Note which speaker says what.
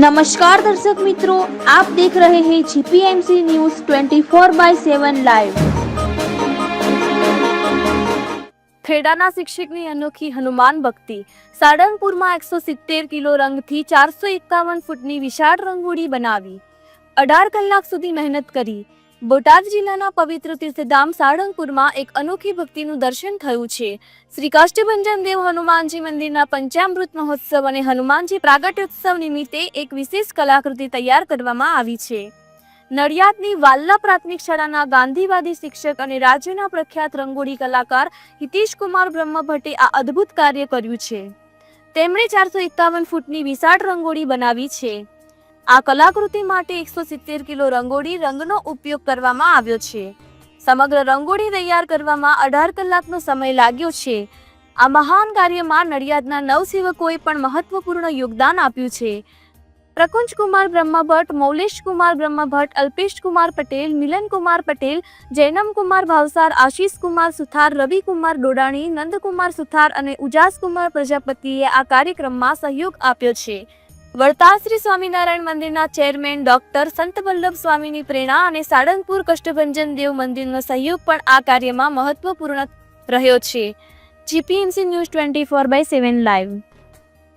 Speaker 1: નમસ્કાર દર્શક મિત્રો આપ દેખ રહે હે જીપીએમસી ન્યૂઝ 24 બાય 7 લાઈવ
Speaker 2: ખેડાના શિક્ષકની અનોખી હનુમાન ભક્તિ. સાડંગપુરમાં એકસો સિત્તેર કિલો રંગથી ચારસો એકાવન ફૂટની વિશાળ રંગોળી બનાવી. અઢાર કલાક સુધી મહેનત કરી. બોટાદ જિલ્લાના પવિત્ર તીર્થધામ સાળંગપુરમાં એક અનોખી ભક્તિનું દર્શન થયું છે. શ્રી કાષ્ટભંજન દેવ હનુમાનજી મંદિરના પંચામૃત મહોત્સવ અને હનુમાનજી પ્રાગટ્યોત્સવ નિમિત્તે એક વિશેષ કલાકૃતિ તૈયાર કરવામાં આવી છે. નડિયાદની વાલ્લા પ્રાથમિક શાળાના ગાંધીવાદી શિક્ષક અને રાજ્યના પ્રખ્યાત રંગોળી કલાકાર હિતેશ કુમાર બ્રહ્મભટ્ટે આ અદ્ભુત કાર્ય કર્યું છે. તેમણે ચારસો એકાવન ફૂટની વિશાળ રંગોળી બનાવી છે. આ કલાકૃતિ માટે એકસો સિત્તેર કિલો રંગોળી રંગનો ઉપયોગ કરવામાં આવ્યો છે. સમગ્ર રંગોળી તૈયાર કરવામાં અઢાર કલાકનો સમય લાગ્યો છે. આ મહાન કાર્યમાં નડિયાદના નવસેવકોએ પણ મહત્વપૂર્ણ યોગદાન આપ્યું છે. પ્રકુંજ કુમાર બ્રહ્મભટ્ટ મૌલેશ કુમાર બ્રહ્મભટ્ટ અલ્પેશ કુમાર પટેલ મિલન કુમાર પટેલ જૈનમ કુમાર ભાવસાર આશીષ કુમાર સુથાર રવિ કુમાર ડોડાણી, નંદકુમાર સુથાર અને ઉજાસ કુમાર પ્રજાપતિએ આ કાર્યક્રમમાં સહયોગ આપ્યો છે. વડતાશ્રી સ્વામિનારાયણ મંદિરના ચેરમેન ડોક્ટર સંત વલ્લભ સ્વામીની પ્રેરણા અને સાળંગપુર કષ્ટભંજન દેવ મંદિરનો સહયોગ પણ આ કાર્યમાં મહત્વપૂર્ણ રહ્યો છે. GPMC news twenty four by seven live.